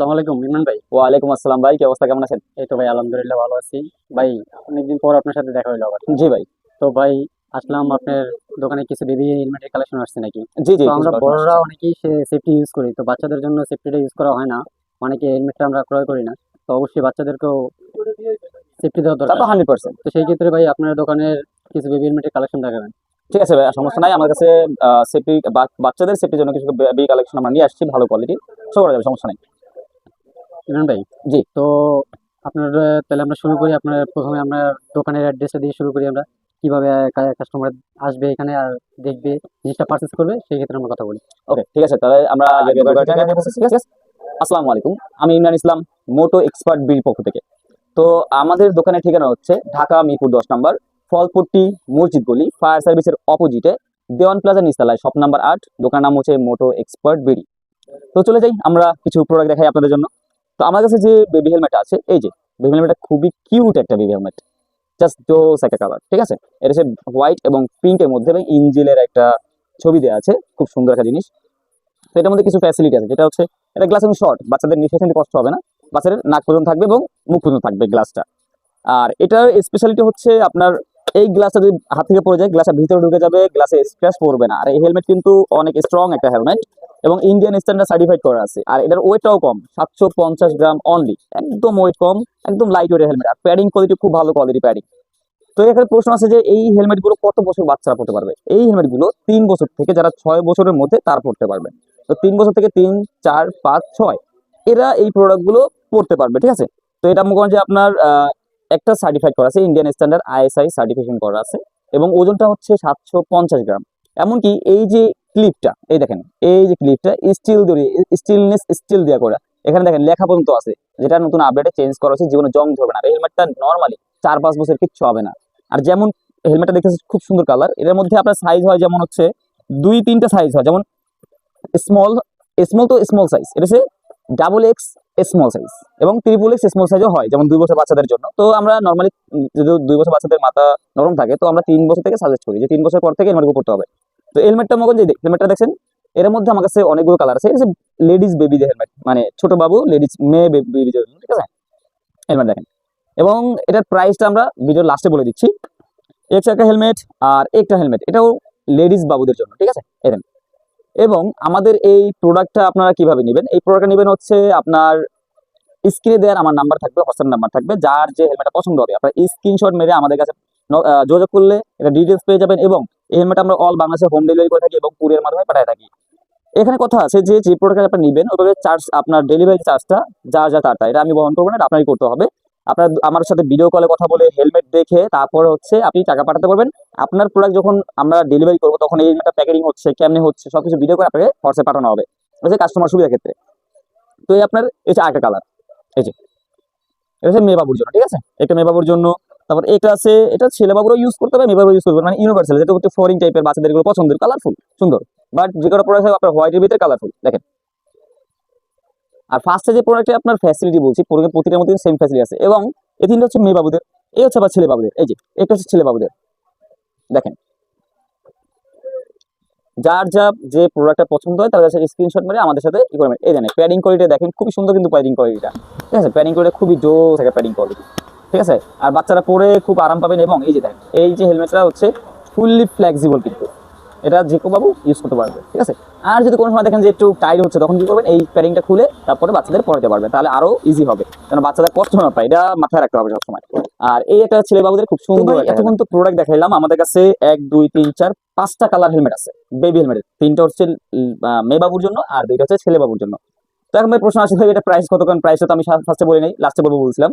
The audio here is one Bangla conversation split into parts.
আসসালামু আলাইকুম ইমরান ভাই। ওয়ালাইকুম আসসালাম ভাই কি অবস্থা? কেমন আছেন? এই তো ভাই আলহামদুলিল্লাহ ভালো আছি। ভাই অনেকদিন পর আপনার সাথে দেখা হইল আবার। জি ভাই। তো ভাই আসলাম আপনার দোকানে কিছু বেবি হেলমেটের কালেকশন আসছে নাকি? জি জি আমরা বড়রা অনেকেই সেফটি ইউজ করি। তো বাচ্চাদের জন্য সেফটিটা ইউজ করা হয় না। অনেকে হেলমেটটা আমরা ক্রয় করি না। তো অবশ্যই বাচ্চাদেরকেও সেফটি দেওয়া দরকার। হান্ড্রেড পার্সেন্ট তো সেই ক্ষেত্রে ভাই আপনার দোকানের কিছু বেবি হেলমেটের কালেকশন দেখাবেন। ঠিক আছে ভাই সমস্যা নাই। আমার কাছে সেফটি বাচ্চাদের সেফটির জন্য কিছু বি কালেকশন আমরা নিয়ে আসছি ভালো কোয়ালিটি শো করা যাবে সমস্যা নাই। ইমরান ভাই? জি। তো আপনার তাহলে আমরা শুরু করি। আপনার প্রথমে আমরা দোকানের অ্যাড্রেসটা দিয়ে শুরু করি আমরা। কীভাবে কাস্টমার আসবে এখানে আর দেখবে জিনিসটা পারচেস করবে সেই ক্ষেত্রে আমরা কথা বলি। ওকে ঠিক আছে। তাহলে আমরা আগে নিয়ে বসেছি, ঠিক আছে আসসালামু আলাইকুম। আমি ইমরান ইসলাম মোটো এক্সপার্ট বিল পক্ষ থেকে। তো আমাদের দোকানের ঠিকানা হচ্ছে ঢাকা মিরপুর দশ নম্বর ফলপট্টি মসজিদ গলি ফায়ার সার্ভিসের অপোজিটে দেওয়ান প্লাজা নিস্তালায় শপ নাম্বার আট দোকান নাম হচ্ছে মোটো এক্সপার্ট বিডি। তো চলে যাই আমরা কিছু প্রোডাক্ট দেখাই আপনাদের জন্য। তো আমার কাছে যে বেবি হেলমেট আছে, এই যে বেবি হেলমেটটা খুবই কিউট একটা বেবি হেলমেট জাস্ট জোস একটা কালার ঠিক আছে? এটা হচ্ছে হোয়াইট এবং পিঙ্কের মধ্যে এবং ইঞ্জিলের একটা ছবি দেওয়া আছে, খুব সুন্দর একটা জিনিস। তো এটার মধ্যে কিছু ফ্যাসিলিটি আছে, যেটা হচ্ছে, এটা গ্লাস এবং শর্ট বাচ্চাদের নিঃশ্বাস কষ্ট হবে না। বাচ্চাদের নাক পর্যন্ত থাকবে এবং মুখ পর্যন্ত থাকবে গ্লাসটা আর এটার স্পেশালিটি হচ্ছে আপনার, এই গ্লাসটা যদি হাত থেকে পড়ে যায় গ্লাসের ভিতরে ঢুকে যাবে গ্লাসে স্ক্র্যাচ পড়বে না। আর এই হেলমেট কিন্তু অনেক স্ট্রং একটা হেলমেট এবং ইন্ডিয়ান স্ট্যান্ডার্ড সার্টিফাইড করা আছে। আর এটার ওয়েটটাও কম, সাতশো পঞ্চাশ গ্রাম অনলি একদম ওয়েট কম, একদম লাইট ওয়েট হেলমেট আর প্যাডিং কোয়ালিটি খুব ভালো কোয়ালিটি প্যাডিং তো এখানে প্রশ্ন আছে যে এই হেলমেটগুলো কত বছর বাচ্চারা পড়তে পারবে? এই হেলমেটগুলো তিন বছর থেকে যারা ছয় বছরের মধ্যে তার পড়তে পারবে। তো তিন বছর থেকে তিন, চার, পাঁচ, ছয়, এরা এই প্রোডাক্টগুলো পড়তে পারবে, ঠিক আছে? তো এটা মনে যে আপনার একটা সার্টিফাইড করা আছে ইন্ডিয়ান স্ট্যান্ডার্ড আইএসআই সার্টিফিকেশন করা আছে। এবং ওজনটা হচ্ছে সাতশো পঞ্চাশ গ্রাম। এমনকি এই যে ক্লিপটা এই দেখেন, এই যে ক্লিপটা স্টিল দিয়ে স্টিলনেস স্টিল দেওয়া করা। এখানে দেখেন, লেখা পর্যন্ত আছে, যেটা নতুন আপডেটে চেঞ্জ করা হচ্ছে জীবনে জং ধরবে না। হেলমেটটা নর্মালি চার পাঁচ বছর কিচ্ছু হবে না। আর যেমন হেলমেটটা দেখতেছি, খুব সুন্দর কালারের মধ্যে আপনার সাইজ হয় যেমন হচ্ছে, দুই তিনটা সাইজ হয়। যেমন স্মল স্মল তো স্মল সাইজ এটা হচ্ছে ডাবল এক্স স্মল সাইজ এবং ট্রিপল এক্স স্মল সাইজও হয়, যেমন দুই বছর বাচ্চাদের জন্য। তো আমরা নর্মালি যদি দুই বছর বাচ্চাদের মাথা নরম থাকে, তো আমরা তিন বছর থেকে সাজেস্ট করি যে তিন বছর পর থেকে হেলমেট করতে হবে। তো হেলমেটটা করেন যে হেলমেটটা দেখছেন? এর মধ্যে আমার কাছে অনেকগুলো কালার আছে। এটা লেডিস বেবিদের হেলমেট মানে ছোট বাবু লেডিস মেয়ে জন্য ঠিক আছে? হেলমেট দেখেন। এবং এটার প্রাইসটা আমরা ভিডিওর লাস্টে বলে দিচ্ছি। একটা একটা হেলমেট আর একটা হেলমেট এটাও লেডিস বাবুদের জন্য, ঠিক আছে? এরকম এবং আমাদের এই প্রোডাক্টটা আপনারা কীভাবে নেবেন? এই প্রোডাক্টটা নেবেন হচ্ছে আপনার স্ক্রিনে দেওয়ার আমার নাম্বার থাকবে হোয়াটসঅ্যাপ নাম্বার থাকবে, যার যে হেলমেটটা পছন্দ হবে। আপনার স্ক্রিনশট মেরে আমাদের কাছে যোগাযোগ করলে এটা ডিটেলস পেয়ে যাবেন এবং এই হেলমেট আমরা অল বাংলাদেশে হোম ডেলিভারি করে থাকি এবং কুরিয়ার মাধ্যমে পাঠিয়ে থাকি। এখানে কথা আছে যে যে প্রোডাক্ট আপনি নেবেন ওইভাবে চার্জ আপনার ডেলিভারি চার্জটা যা যা তারটা এটা আমি বহন করব না, এটা আপনারই করতে হবে। আপনার আমার সাথে ভিডিও কলে কথা বলে হেলমেট দেখে তারপরে হচ্ছে আপনি টাকা পাঠাতে পারবেন। আপনার প্রোডাক্ট যখন আমরা ডেলিভারি করব, তখন এই হেলমেটটা প্যাকেটিং হচ্ছে, কেমনে হচ্ছে, সবকিছু ভিডিও করে আপনাকে হোয়াটসঅ্যাপ পাঠানো হবে। হচ্ছে কাস্টমার সুবিধার ক্ষেত্রে। তো এই আপনার, এই যে আরেকটা কালার এই যে, এটা হচ্ছে মেয়ে বাবুর জন্য, ঠিক আছে? একটা মেয়ে বাবুর জন্য তারপর এটা আছে, এটা ছেলে বাবুরও ইউজ করতে পারে মেয়ে বাবুর ইউজ করবে মানে ইউনিভার্সাল যেটা হচ্ছে ফরিং টাইপের বাচ্চাদের এগুলো পছন্দের কালারফুল সুন্দর। বাট যে কোনো প্রোডাক্ট আপনার হোয়াইটের ভিতরে কালারফুল দেখেন। আর ফার্স্টে যে প্রোডাক্টে আপনার ফ্যাসিলিটি বলছি প্রতিটার মধ্যে সেম ফ্যাসিলিটি আছে। এবং এই তিনটা হচ্ছে মেয়ে বাবুদের এই হচ্ছে আবার ছেলে বাবুদের এই যে এটা হচ্ছে ছেলে বাবুদের দেখেন। যার যা যে প্রোডাক্টটা পছন্দ হয়, তার কাছে স্ক্রিনশট মেরে আমাদের সাথে ই করবেন এই দেখেন প্যাডিং কোয়ালিটি দেখেন, খুবই সুন্দর কিন্তু প্যাডিং কোয়ালিটিটা ঠিক আছে? প্যাডিং কোয়ালিটি খুবই জোর থাকে প্যাডিং কোয়ালিটি ঠিক আছে? আর বাচ্চারা পরে খুব আরাম পাবেন এবং এই যে দেখেন এই যে হেলমেটটা হচ্ছে ফুললি ফ্লেক্সিবল কিন্তু। এটা যে বাবু ইউজ করতে পারবে ঠিক আছে? আর যদি কোনো সময় দেখেন যে একটু টাইট হচ্ছে তখন কি করবেন? এই প্যাডিংটা খুলে তারপরে বাচ্চাদের পড়াতে পারবে তাহলে আরও ইজি হবে। যেন বাচ্চাদের কষ্ট না পায় এটা মাথায় রাখতে হবে সবসময়। আর এই একটা ছেলে বাবুদের খুব সুন্দর এতক্ষণ তো প্রোডাক্ট দেখাইলাম আমাদের কাছে এক দুই তিন চার পাঁচটা কালার হেলমেট আছে বেবি হেলমেট তিনটা হচ্ছে মেয়ে বাবুর জন্য আর দুইটা হচ্ছে ছেলে বাবুর জন্য। তো এখন প্রশ্ন আসে ভাই এটা প্রাইস কত? কারণ প্রাইসটা তো আমি ফার্স্টে বলি নাই লাস্টে বলব বলছিলাম।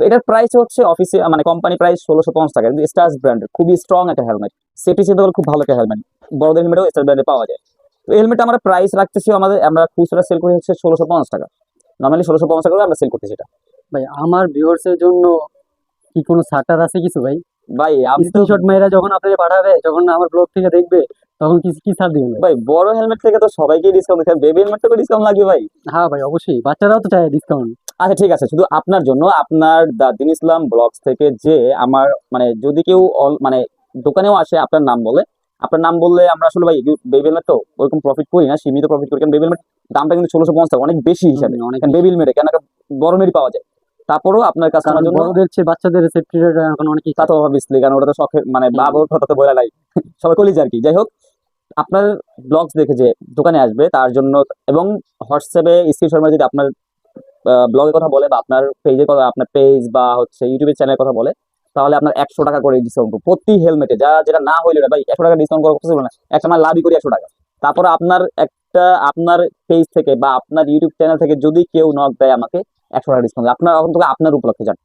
তো এটার প্রাইস হচ্ছে অফিসে মানে কোম্পানি প্রাইস ষোলোশো পঞ্চাশ টাকা। কিন্তু স্টার্স ব্র্যান্ডের খুবই স্ট্রং একটা হেলমেট সেফটি চিন্তা খুব ভালো একটা হেলমেট বড়দের হেলমেটও স্টার ব্র্যান্ডে পাওয়া যায়। তো হেলমেট আমরা প্রাইস রাখতেছি আমাদের আমরা খুচরা সেল করি হচ্ছে ষোলোশো পঞ্চাশ টাকা। নর্মালি ষোলোশো পঞ্চাশ টাকা আমরা সেল করতেছি এটা। ভাই আমার ভিউয়ার্সের জন্য কি কোনো ছাটার আছে কিছু ভাই? ভাই স্ক্রিনশট মেয়েরা যখন আপনাকে পাঠাবে যখন আমার ব্লগ থেকে দেখবে তখন কি কি ছাড় দিবেন ভাই? বড় হেলমেট থেকে তো সবাইকে ডিসকাউন্ট দিচ্ছে বেবি হেলমেট থেকে ডিসকাউন্ট লাগবে ভাই। হ্যাঁ ভাই অবশ্যই। বাচ্চারাও তো চায় ডিসকাউন্ট আচ্ছা ঠিক আছে। শুধু আপনার জন্য আপনার দা দিন ইসলাম ব্লগস থেকে যে আমার মানে যদি কেউ অল- মানে দোকানেও আসে আপনার নাম বলে আপনার নাম বললে আমরা আসলে ভাই বেবি হেলমেট তো ওরকম প্রফিট করি না সীমিত প্রফিট করি কারণ বেবি হেলমেট দামটা কিন্তু ষোলোশো পঞ্চাশ অনেক বেশি হিসাবে। অনেক বেবি হেলমেটে কেন বড় মেরি পাওয়া যায়। তারপরেও আপনার কাছে আনার জন্য বড়দের চেয়ে বাচ্চাদের সেফটি রেট এখন অনেকই তা তো অবভিয়াসলি কারণ ওটা তো শখের মানে। বাবুর কথা তো বলা নাই। সবাই কলিজ আর কি? যাই হোক আপনার ব্লগস দেখে যে দোকানে আসবে তার জন্য এবং হোয়াটসঅ্যাপে স্ক্রিনশট যদি আপনার ব্লগের কথা বলে বা আপনার পেজের কথা, আপনার পেজ বা হচ্ছে ইউটিউবের চ্যানেলের কথা বলে, তাহলে আপনার একশো টাকা করে ডিসকাউন্ট প্রতি হেলমেটে যা, যেটা না হইলে ভাই, একশো টাকা ডিসকাউন্ট করা পসিবল না। একটা আমার লাভই করি একশো টাকা। তারপর আপনার একটা, আপনার পেজ থেকে বা আপনার ইউটিউব চ্যানেল থেকে যদি কেউ নক দেয় আমাকে, একশো টাকা ডিসকাউন্ট আপনার, এখন আপনার উপলক্ষে যান।